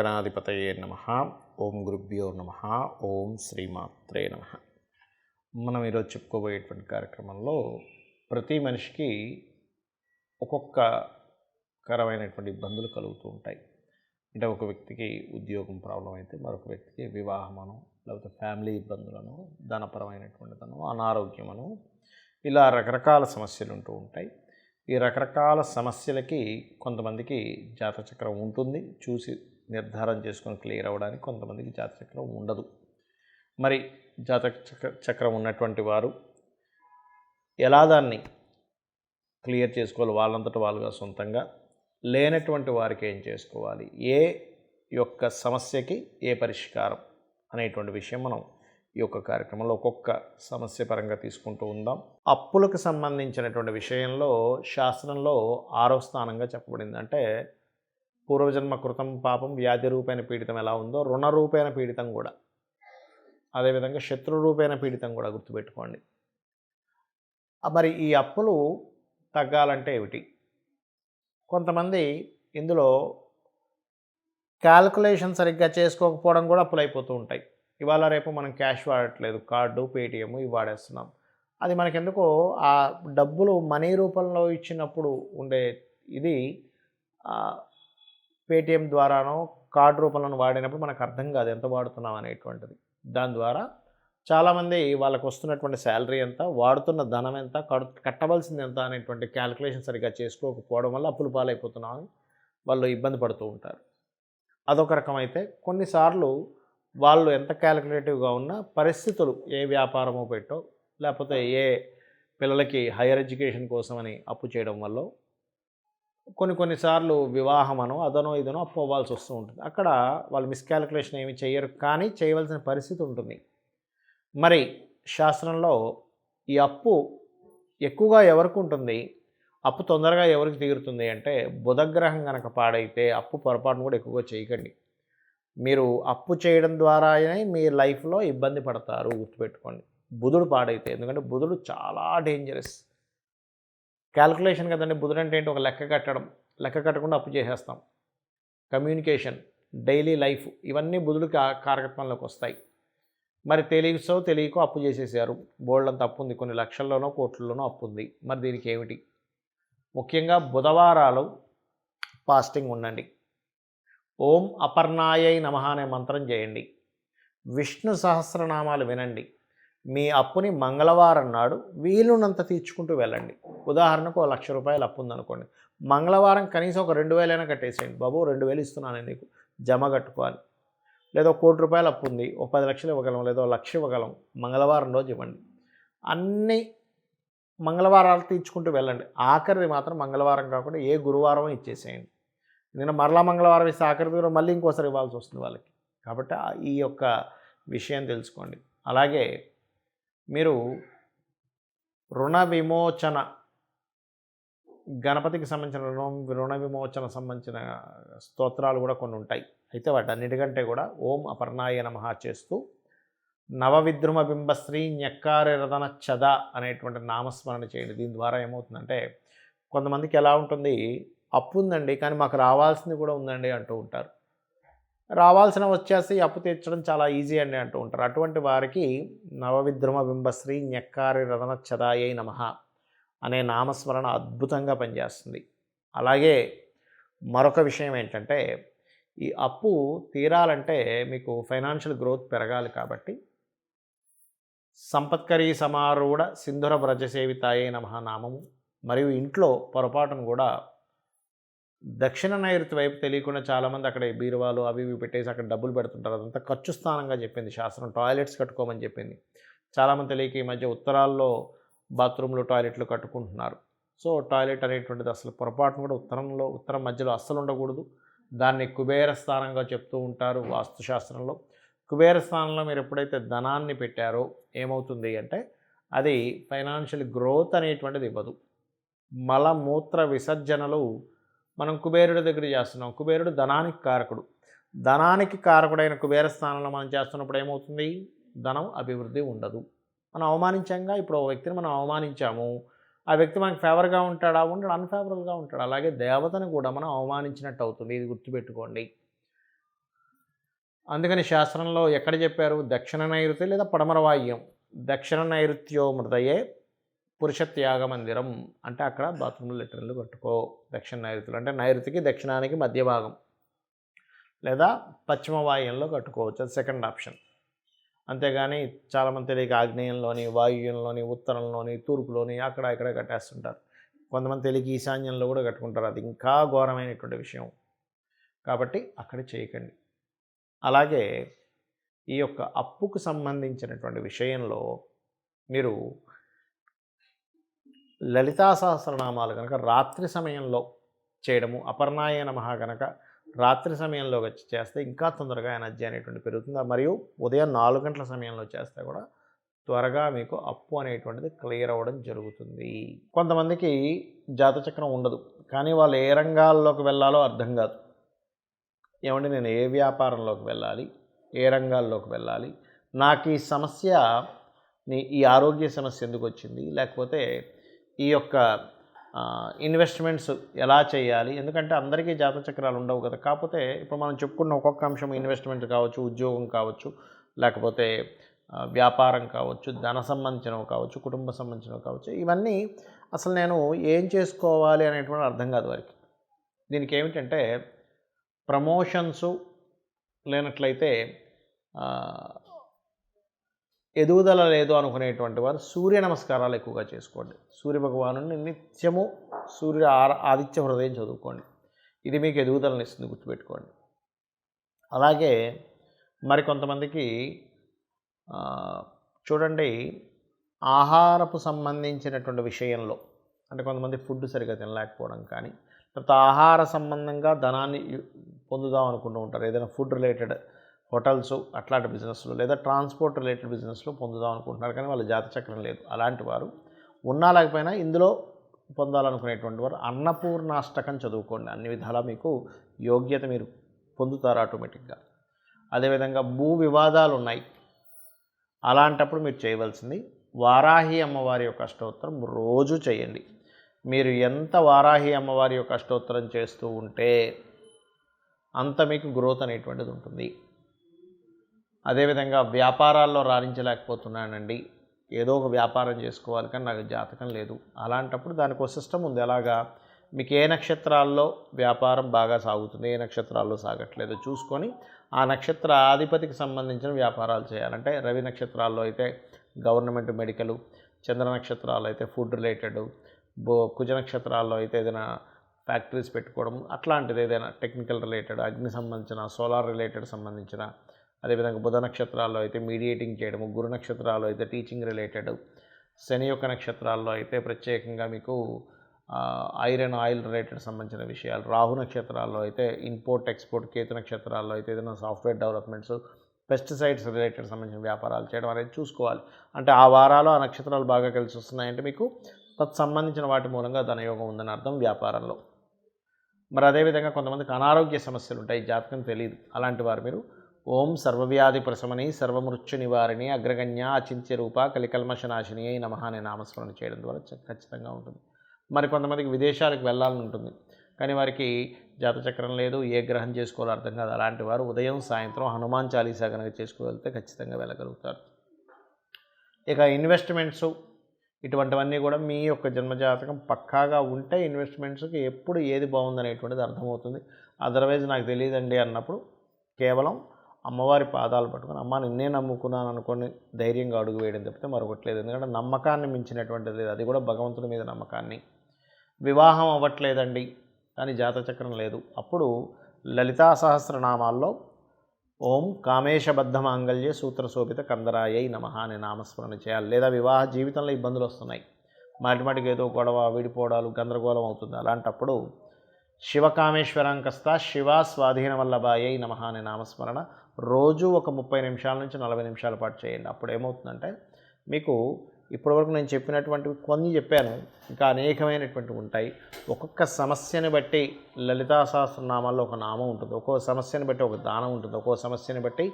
శ్రీమహాగణాధిపతయే నమ. ఓం గురుభ్యో నమ. ఓం శ్రీమాత్రే నమ. మనం ఈరోజు చెప్పుకోబోయేటువంటి కార్యక్రమంలో ప్రతి మనిషికి ఒక్కొక్క కరమైనటువంటి ఇబ్బందులు కలుగుతూ ఉంటాయి. అంటే ఒక వ్యక్తికి ఉద్యోగం ప్రాబ్లం అయితే మరొక వ్యక్తికి వివాహమను లేకపోతే ఫ్యామిలీ ఇబ్బందులను ధనపరమైనటువంటిదను అనారోగ్యమను ఇలా రకరకాల సమస్యలు ఉంటూ ఉంటాయి. ఈ రకరకాల సమస్యలకి కొంతమందికి జాతచక్రం ఉంటుంది. చూసి నిర్ధారం చేసుకొని క్లియర్ అవ్వడానికి కొంతమందికి జాతచక్రం ఉండదు. మరి జాతక చక్రం ఉన్నటువంటి వారు ఎలా దాన్ని క్లియర్ చేసుకోవాలి? వాళ్ళంతట వాళ్ళుగా సొంతంగా లేనటువంటి వారికి ఏం చేసుకోవాలి? ఏ యొక్క సమస్యకి ఏ పరిష్కారం అనేటువంటి విషయం మనం ఈ యొక్క కార్యక్రమంలో ఒక్కొక్క సమస్య పరంగా తీసుకుంటూ ఉందాం. అప్పులకు సంబంధించినటువంటి విషయంలో శాస్త్రంలో ఆరో స్థానంగా చెప్పబడింది. అంటే పూర్వజన్మ కృతం పాపం వ్యాధి రూపేణ పీడితం ఎలా ఉందో రుణ రూపేణ పీడితం కూడా. అదేవిధంగా శత్రు రూపేణ పీడితం కూడా గుర్తుపెట్టుకోండి. మరి ఈ అప్పులు తగ్గాలంటే ఏమిటి? కొంతమంది ఇందులో క్యాల్కులేషన్ సరిగ్గా చేసుకోకపోవడం కూడా అప్పులు అయిపోతూ ఉంటాయి. ఇవాళ రేపు మనం క్యాష్ వాడట్లేదు కార్డు పేటిఎం ఇవి వాడేస్తున్నాం. అది మనకెందుకో ఆ డబ్బులు మనీ రూపంలో ఇచ్చినప్పుడు ఉండే ఇది పేటిఎం ద్వారానో కార్డు రూపంలో వాడినప్పుడు మనకు అర్థం కాదు ఎంత వాడుతున్నాం అనేటువంటిది. దాని ద్వారా చాలామంది వాళ్ళకు వస్తున్నటువంటి శాలరీ ఎంత వాడుతున్న ధనం ఎంత కట్టవలసింది ఎంత అనేటువంటి క్యాలిక్యులేషన్ సరిగ్గా చేసుకోకపోవడం వల్ల అప్పులు పాలైపోతున్నామని వాళ్ళు ఇబ్బంది పడుతూ ఉంటారు. అదొక రకమైతే కొన్నిసార్లు వాళ్ళు ఎంత క్యాలిక్యులేటివ్గా ఉన్నా పరిస్థితులు ఏ వ్యాపారమో పెట్టో లేకపోతే ఏ పిల్లలకి హైయర్ ఎడ్యుకేషన్ కోసమని అప్పు చేయడం వల్ల కొన్ని కొన్నిసార్లు వివాహమనో అదనో ఇదనో అప్పు అవ్వాల్సి వస్తూ ఉంటుంది. అక్కడ వాళ్ళు మిస్కాలిక్యులేషన్ ఏమి చేయరు కానీ చేయవలసిన పరిస్థితి ఉంటుంది. మరి శాస్త్రంలో ఈ అప్పు ఎక్కువగా ఎవరికి ఉంటుంది? అప్పు తొందరగా ఎవరికి తీరుతుంది అంటే బుధగ్రహం కనుక పాడైతే అప్పు పొరపాటును కూడా ఎక్కువగా చేయకండి. మీరు అప్పు చేయడం ద్వారానే మీ లైఫ్లో ఇబ్బంది పడతారు గుర్తుపెట్టుకోండి. బుధుడు పాడైతే ఎందుకంటే బుధుడు చాలా డేంజరస్ క్యాల్కులేషన్ కదండి బుధుడు అంటే ఏంటి? ఒక లెక్క కట్టడం. లెక్క కట్టకుండా అప్పు చేసేస్తాం. కమ్యూనికేషన్ డైలీ లైఫ్ ఇవన్నీ బుధుడు కారకత్వంలోకి వస్తాయి. మరి తెలియసో తెలియకో అప్పు చేసేసారు. బోల్డంత అప్పు ఉంది కొన్ని లక్షల్లోనో కోట్లలోనో అప్పు ఉంది మరి దీనికి ఏమిటి? ముఖ్యంగా బుధవారాలు ఫాస్టింగ్ ఉండండి. ఓం అపర్ణాయై నమ అనే మంత్రం చేయండి. విష్ణు సహస్రనామాలు వినండి. మీ అప్పుని మంగళవారం నాడు వీలున్నంత తీర్చుకుంటూ వెళ్ళండి. ఉదాహరణకు ఒక లక్ష రూపాయలు అప్పు ఉందనుకోండి. మంగళవారం కనీసం ఒక రెండు వేలైనా కట్టేసేయండి. బాబు రెండు వేలు ఇస్తున్నాను నీకు. జమ కట్టుకోవాలి. లేదా కోటి రూపాయలు అప్పు ఉంది. ఒక పది లక్షలు ఇవ్వగలం లేదా లక్ష ఇవ్వగలం. మంగళవారం రోజు ఇవ్వండి. అన్ని మంగళవారాలు తీర్చుకుంటూ వెళ్ళండి. ఆఖరిది మాత్రం మంగళవారం కాకుండా ఏ గురువారం ఇచ్చేసేయండి. నేను మరలా మంగళవారం ఇస్తే ఆఖరి దూరం మళ్ళీ ఇంకోసారి ఇవ్వాల్సి వస్తుంది వాళ్ళకి. కాబట్టి ఈ యొక్క విషయం తెలుసుకోండి. అలాగే మీరు రుణ విమోచన గణపతికి సంబంధించిన రుణ రుణ విమోచన సంబంధించిన స్తోత్రాలు కూడా కొన్ని ఉంటాయి. అయితే వాటన్నిటికంటే కూడా ఓం అపర్ణాయ నమః చేస్తూ నవవిద్రుమ బింబశ్రీ న్యక్కారి రథన చద అనేటువంటి నామస్మరణ చేయండి. దీని ద్వారా ఏమవుతుందంటే కొంతమందికి ఎలా ఉంటుంది? అప్పు ఉందండి కానీ మాకు రావాల్సింది కూడా ఉందండి అంటూ ఉంటారు. రావాల్సిన వచ్చేసి అప్పు తీర్చడం చాలా ఈజీ అండి అంటూ ఉంటారు. అటువంటి వారికి నవవిద్రుమ బింబశ్రీ న్యక్కారి రథన చదాయై నమ అనే నామస్మరణ అద్భుతంగా పనిచేస్తుంది. అలాగే మరొక విషయం ఏంటంటే ఈ అప్పు తీరాలంటే మీకు ఫైనాన్షియల్ గ్రోత్ పెరగాలి కాబట్టి సంపత్కరీ సమారూఢ సింధుర వ్రజసేవితాయే నమ నామము మరియు ఇంట్లో పొరపాటును కూడా దక్షిణ నైరుతి వైపు తెలియకుండా చాలామంది అక్కడ బీరువాలు అవి ఇవి పెట్టేసి అక్కడ డబ్బులు పెడుతుంటారు. అదంతా ఖర్చు స్థానంగా చెప్పింది. శాస్త్రం టాయిలెట్స్ కట్టుకోమని చెప్పింది. చాలామంది తెలియక ఈ మధ్య ఉత్తరాల్లో బాత్రూంలు టాయిలెట్లు కట్టుకుంటున్నారు. సో టాయిలెట్ అనేటువంటిది అసలు పొరపాటును కూడా ఉత్తరంలో ఉత్తరం మధ్యలో అస్సలు ఉండకూడదు. దాన్ని కుబేర స్థానంగా చెప్తూ ఉంటారు వాస్తుశాస్త్రంలో కుబేర స్థానంలో మీరు ఎప్పుడైతే ధనాన్ని పెట్టారో ఏమవుతుంది అంటే అది ఫైనాన్షియల్ గ్రోత్ అనేటువంటిది ఇవ్వదు. మలమూత్ర విసర్జనలు మనం కుబేరుడి దగ్గర చేస్తున్నాం. కుబేరుడు ధనానికి కారకుడు. ధనానికి కారకుడైన కుబేర స్థానంలో మనం చేస్తున్నప్పుడు ఏమవుతుంది? ధనం అభివృద్ధి ఉండదు. మనం అవమానించంగా ఇప్పుడు ఒక వ్యక్తిని మనం అవమానించాము. ఆ వ్యక్తి మనకు ఫేవర్గా ఉంటాడా? ఉండడు. అన్ఫేవరబుల్గా ఉంటాడు. అలాగే దేవతను కూడా మనం అవమానించినట్టు అవుతుంది. ఇది గుర్తుపెట్టుకోండి. అందుకని శాస్త్రంలో ఎక్కడ చెప్పారు? దక్షిణ నైరుతి లేదా పడమర వాయుం దక్షిణ నైరుత్యో మృదయే పురుష త్యాగ మందిరం అంటే అక్కడ బాత్రూమ్లో లెటర్లు కట్టుకో దక్షిణ నైరుతులు అంటే నైరుతికి దక్షిణానికి మధ్య భాగం. లేదా పశ్చిమ వాయువ్యంలో కట్టుకోవచ్చు అది సెకండ్ ఆప్షన్ అంతేగాని చాలామంది తెలియక ఆగ్నేయంలోని వాయువ్యంలోని ఉత్తరంలోని తూర్పులోని అక్కడ ఇక్కడ కట్టేస్తుంటారు. కొంతమంది తెలియక ఈశాన్యంలో కూడా కట్టుకుంటారు. అది ఇంకా ఘోరమైనటువంటి విషయం. కాబట్టి అక్కడ చేయకండి. అలాగే ఈ యొక్క అప్పుకు సంబంధించినటువంటి విషయంలో మీరు లలితా సహస్రనామాలు కనుక రాత్రి సమయంలో చేయడము అపర్ణాయ నమ కనుక రాత్రి సమయంలో వచ్చి చేస్తే ఇంకా తొందరగా ఎనర్జీ అనేటువంటి పెరుగుతుంది. మరియు ఉదయం నాలుగు గంటల సమయంలో చేస్తే కూడా త్వరగా మీకు అప్పు అనేటువంటిది క్లియర్ అవ్వడం జరుగుతుంది. కొంతమందికి జాతచక్రం ఉండదు కానీ వాళ్ళు ఏ రంగాల్లోకి వెళ్ళాలో అర్థం కాదు. ఏమంటే నేను ఏ వ్యాపారంలోకి వెళ్ళాలి? ఏ రంగాల్లోకి వెళ్ళాలి? నాకు ఈ సమస్య నీ- ఈ ఆరోగ్య సమస్య ఎందుకు వచ్చింది? లేకపోతే ఈ యొక్క ఇన్వెస్ట్మెంట్స్ ఎలా చేయాలి? ఎందుకంటే అందరికీ జాతచక్రాలు ఉండవు కదా. కాకపోతే ఇప్పుడు మనం చెప్పుకున్న ఒక్కొక్క అంశం ఇన్వెస్ట్మెంట్ కావచ్చు ఉద్యోగం కావచ్చు లేకపోతే వ్యాపారం కావచ్చు ధన సంబంధించినవి కావచ్చు కుటుంబ సంబంధించినవి కావచ్చు. ఇవన్నీ అసలు నేను ఏం చేసుకోవాలి అనేటువంటి అర్థం కాదు వారికి. దీనికి ఏమిటంటే ప్రమోషన్స్ లేనట్లయితే ఎదుగుదల లేదు అనుకునేటువంటి వారు సూర్య నమస్కారాలు ఎక్కువగా చేసుకోండి. సూర్య భగవాను నిత్యము సూర్య ఆర ఆదిత్య హృదయం చదువుకోండి. ఇది మీకు ఎదుగుదలని ఇస్తుంది గుర్తుపెట్టుకోండి. అలాగే మరి కొంతమందికి చూడండి ఆహారపు సంబంధించినటువంటి విషయంలో అంటే కొంతమంది ఫుడ్ సరిగా తినలేకపోవడం కానీ లేకపోతే ఆహార సంబంధంగా ధనాన్ని పొందుదాం అనుకుంటూ ఉంటారు. ఏదైనా ఫుడ్ రిలేటెడ్ హోటల్స్ అట్లాంటి బిజినెస్లో లేదా ట్రాన్స్పోర్ట్ రిలేటెడ్ బిజినెస్లో పొందుదాం అనుకుంటున్నారు. కానీ వాళ్ళ జాతచక్రం లేదు. అలాంటి వారు ఉన్నా లేకపోయినా ఇందులో పొందాలనుకునేటువంటి వారు అన్నపూర్ణాష్టకం చదువుకోండి. అన్ని విధాలా మీకు యోగ్యత మీరు పొందుతారు ఆటోమేటిక్గా. అదేవిధంగా భూ వివాదాలు ఉన్నాయి. అలాంటప్పుడు మీరు చేయవలసింది వారాహి అమ్మవారి యొక్క అష్టోత్తరం రోజు చేయండి. మీరు ఎంత వారాహి అమ్మవారి యొక్క అష్టోత్తరం చేస్తూ ఉంటే అంత మీకు గ్రోత్ అనేటువంటిది ఉంటుంది. అదేవిధంగా వ్యాపారాల్లో రాణించలేకపోతున్నానండి. ఏదో ఒక వ్యాపారం చేసుకోవాలి కానీ నాకు జాతకం లేదు. అలాంటప్పుడు దానికి ఒక సిస్టమ్ ఉంది. ఎలాగా? మీకు ఏ నక్షత్రాల్లో వ్యాపారం బాగా సాగుతుంది? ఏ నక్షత్రాల్లో సాగట్లేదో? చూసుకొని ఆ నక్షత్ర ఆధిపతికి సంబంధించిన వ్యాపారాలు చేయాలంటే రవి నక్షత్రాల్లో అయితే గవర్నమెంట్ మెడికల్ చంద్ర నక్షత్రాల్లో అయితే ఫుడ్ రిలేటెడ్ బో కుజ నక్షత్రాల్లో అయితే ఏదైనా ఫ్యాక్టరీస్ పెట్టుకోవడం అట్లాంటిది ఏదైనా టెక్నికల్ రిలేటెడ్ అగ్ని సంబంధించిన సోలార్ రిలేటెడ్ సంబంధించిన అదేవిధంగా బుధ నక్షత్రాల్లో అయితే మీడియేటింగ్ చేయడము గురు నక్షత్రాల్లో అయితే టీచింగ్ రిలేటెడ్ శని యొక్క నక్షత్రాల్లో అయితే ప్రత్యేకంగా మీకు ఐరన్ ఆయిల్ రిలేటెడ్ సంబంధించిన విషయాలు రాహు నక్షత్రాల్లో అయితే ఇంపోర్ట్ ఎక్స్పోర్ట్ కేతు నక్షత్రాల్లో అయితే ఏదైనా సాఫ్ట్వేర్ డెవలప్మెంట్స్ పెస్టిసైడ్స్ రిలేటెడ్ సంబంధించిన వ్యాపారాలు చేయడం అనేది చూసుకోవాలి. అంటే ఆ వారాలు ఆ నక్షత్రాలు బాగా కలిసి వస్తున్నాయంటే మీకు తత్ సంబంధించిన వాటి మూలంగా ధనయోగం ఉందని అర్థం వ్యాపారంలో. మరి అదేవిధంగా కొంతమందికి అనారోగ్య సమస్యలు ఉంటాయి జాతకం తెలియదు అలాంటి వారు మీరు ఓం సర్వవ్యాధి ప్రశమని సర్వమృత్యు నివారిణి అగ్రగణ్య అచింత్య రూప కలికల్మషనాశిని అయి నమ అనే నామస్మరణ చేయడం ద్వారా ఖచ్చితంగా ఉంటుంది. మరి కొంతమందికి విదేశాలకు వెళ్ళాలని ఉంటుంది. కానీ వారికి జాతచక్రం లేదు ఏ గ్రహం చేసుకోవాలో అర్థం కాదు. అలాంటి వారు ఉదయం సాయంత్రం హనుమాన్ చాలీసా కనుక చేసుకోగలిగితే ఖచ్చితంగా వెళ్ళగలుగుతారు. ఇక ఇన్వెస్ట్మెంట్స్ ఇటువంటివన్నీ కూడా మీ యొక్క జన్మజాతకం పక్కాగా ఉంటే ఇన్వెస్ట్మెంట్స్కి ఎప్పుడు ఏది బాగుందనేటువంటిది అర్థమవుతుంది. అదర్వైజ్ నాకు తెలియదండి అన్నప్పుడు కేవలం అమ్మవారి పాదాలు పట్టుకుని అమ్మ నిన్నే నమ్ముకున్నాను అనుకొని ధైర్యంగా అడుగు వేయడం తప్పితే మరొకటి లేదు ఎందుకంటే నమ్మకాన్ని మించినటువంటిది లేదు. అది కూడా భగవంతుడి మీద నమ్మకాన్ని. వివాహం అవ్వట్లేదండి కానీ జాతచక్రం లేదు. అప్పుడు లలితా సహస్రనామాల్లో ఓం కామేశబద్ధ మాంగళ్య సూత్ర శోభిత కందరాయై నమ అనే నామస్మరణ చేయాలి. లేదా వివాహ జీవితంలో ఇబ్బందులు వస్తున్నాయి. మాటిమాటికి ఏదో గొడవ విడిపోవడాలు గందరగోళం అవుతుంది. అలాంటప్పుడు శివకామేశ్వరాంకస్త శివ స్వాధీన వల్లభాయై నమ అనే నామస్మరణ రోజు ఒక ముప్పై నిమిషాల నుంచి నలభై నిమిషాల పాటు చేయండి. అప్పుడు ఏమవుతుందంటే మీకు ఇప్పటివరకు నేను చెప్పినటువంటివి కొన్ని చెప్పాను ఇంకా అనేకమైనటువంటివి ఉంటాయి. ఒక్కొక్క సమస్యని బట్టి లలితా సహస్రనామాల్లో ఒక నామం ఉంటుంది ఒక్కో సమస్యని బట్టి ఒక దానం ఉంటుంది ఒక్కో సమస్యని బట్టి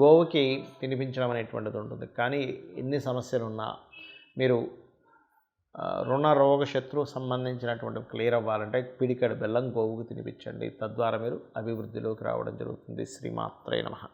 గోవుకి తినిపించడం అనేటువంటిది ఉంటుంది. కానీ ఎన్ని సమస్యలు ఉన్నా మీరు రుణ రోగ శత్రు సంబంధించినటువంటి క్లియర్ అవ్వాలంటే పిడికడ బెల్లం గోవుకు తినిపించండి. తద్వారా మీరు అభివృద్ధిలోకి రావడం జరుగుతుంది. శ్రీమాత్రే నమ.